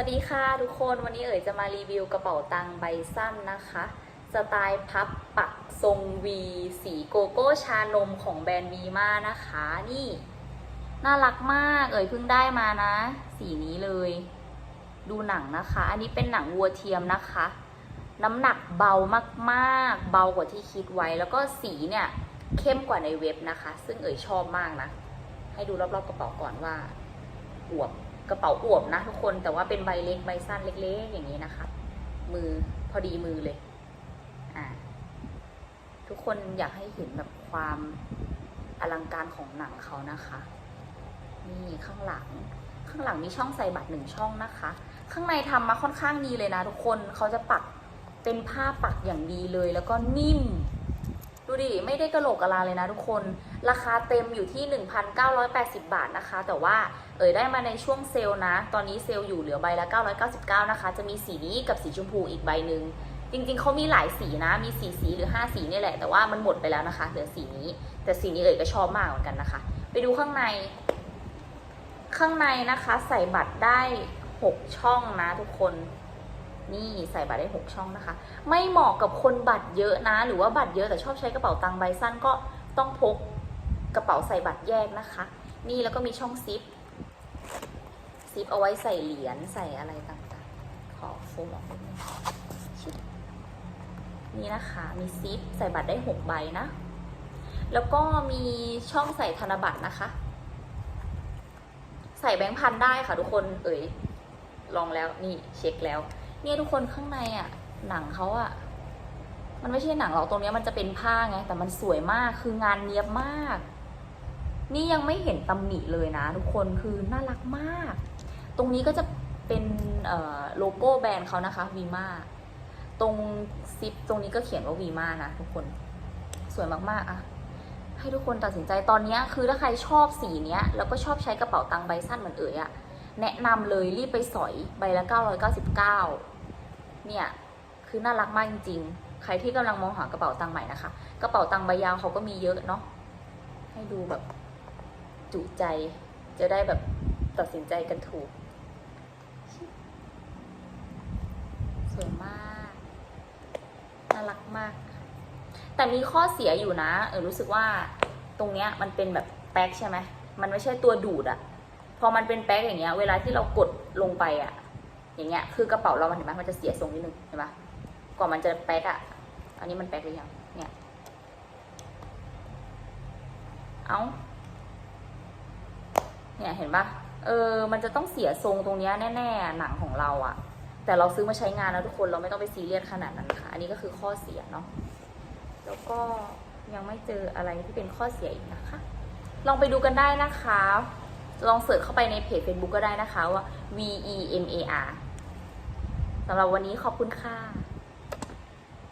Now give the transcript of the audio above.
วัสดีค่ะทุกคนวันนี้เอ๋ยจะมารีวิวกระเป๋าตังค์ใบสั้นนะคะ สไตล์พับปักทรงวีสีโกโก้ชานมของแบรนด์วีมานะคะ นี่ น่ารักมากเอ๋ยเพิ่งได้มานะ สีนี้เลย ดูหนังนะคะ อันนี้เป็นหนังวัวเทียมนะคะ น้ำหนักเบามากๆ เบากว่าที่คิดไว้ แล้วก็สีเนี่ยเข้มกว่าในเว็บนะคะ ซึ่งเอ๋ยชอบมากนะ ให้ดูรอบๆกระเป๋าก่อนว่าอวบ กระเป๋าอวบนะทุกคนแต่ว่าเป็นใบเล็กใบสั้นเล็กๆ อย่างนี้นะคะ มือพอดีมือเลยอ่าทุกคนอยากให้เห็นแบบความอลังการของหนังเขานะคะนี่ข้างหลัง ข้างหลังมีช่องใส่บัตรหนึ่งช่องนะคะ ข้างในทำมาค่อนข้างดีเลยนะ ทุกคนเขาจะปักเป็นผ้าปักอย่างดีเลย แล้วก็นิ่ม ดูดิไม่ได้กระโหลกกะลาเลยนะ ทุกคน ราคาเต็มอยู่ที่ 1,980 บาทนะคะ แต่ว่าเอ่ยได้มาในช่วงเซลล์นะ ตอนนี้เซลล์อยู่เหลือใบละ 999 นะคะ จะมีสีนี้กับสีชมพูอีกใบหนึ่งจริงๆเขามีหลายสีนะ มีสีสีหรือ 5 สีนี่แหละ แต่ว่ามันหมดไปแล้วนะคะ เหลือสีนี้ แต่สีนี้เอ่ยก็ชอบมากเหมือนกันนะคะ ไปดูข้างใน ข้างในนะคะ ใส่บัตรได้ 6 ช่องนะทุกคนนี่ใส่บัตรได้ 6 ช่องนะคะ ไม่เหมาะกับคนบัตรเยอะนะ หรือว่าบัตรเยอะแต่ชอบใช้กระเป๋าตังค์ใบสั้นก็ต้องพก กระเป๋าใส่บัตรแยกนะคะ นี่แล้วก็มีช่องซิป ซิปเอาไว้ใส่เหรียญใส่อะไรต่างๆ ขอโฟมออกนิดนี่นะคะ มีซิปใส่บัตรได้6ใบนะ แล้วก็มีช่องใส่ธนบัตรนะคะ ใส่แบงค์พันได้ค่ะทุกคน เอ๋ย ลองแล้วนี่เช็คแล้ว เนี่ยทุกคนข้างในอะ่ะ หนังเขาอะ่ะมันไม่ใช่หนังหรอกตรงเนี้ยมันจะเป็นผ้าไง แต่มันสวยมากคืองานเนียบมาก นี่ยังไม่เห็นตำหนิเลยนะทุกคนคือน่ารักมาก ตรงนี้ก็จะเป็นโลโก้แบรนด์เขานะคะวีมาตรงซิปตรงนี้ก็เขียนว่าวีมานะทุกคนสวยมากๆอะให้ทุกคนตัดสินใจตอนนี้คือถ้าใครชอบสีเนี้ย แล้วก็ชอบใช้กระเป๋าตังค์ใบสั้นเหมือนเอ๋ยอะแนะนำเลยรีบไปสอยใบละ 999 เนี่ยคือน่ารักมากจริงๆ ใครที่กำลังมองหากระเป๋าตังค์ใหม่นะคะ กระเป๋าตังค์ใบยาวเขาก็มีเยอะเนาะให้ดูแบบ จุใจ จะได้แบบตัดสินใจกันถูก สวยมาก น่ารักมาก แต่มีข้อเสียอยู่นะ เออรู้สึกว่าตรงเนี้ยมันเป็นแบบแป๊กใช่ไหม มันไม่ใช่ตัวดูดอะพอมันเป็นแป๊กอย่างเงี้ย เวลาที่เรากดลงไปอะอย่างเงี้ย คือกระเป๋าเรามันเห็นไหมมันจะเสียทรงนิดนึงเห็นไหมกว่ามันจะแป๊กอะอันนี้มันแป๊กหรือยัง เนี่ย เอา เนี่ยเห็นปะเออ มันจะต้องเสียทรงตรงนี้แน่ๆ หนังของเราอะแต่เราซื้อมาใช้งานแล้วทุกคนเราไม่ต้องไปซีเรียสขนาดนั้นค่ะ อันนี้ก็คือข้อเสียเนาะ แล้วก็ยังไม่เจออะไรที่เป็นข้อเสียอีกนะคะ ลองไปดูกันได้นะคะ ลองเสิร์ชเข้าไปในเพจ Facebook ก็ได้นะคะว่า V E M A R สำหรับวันนี้ขอบคุณค่ะ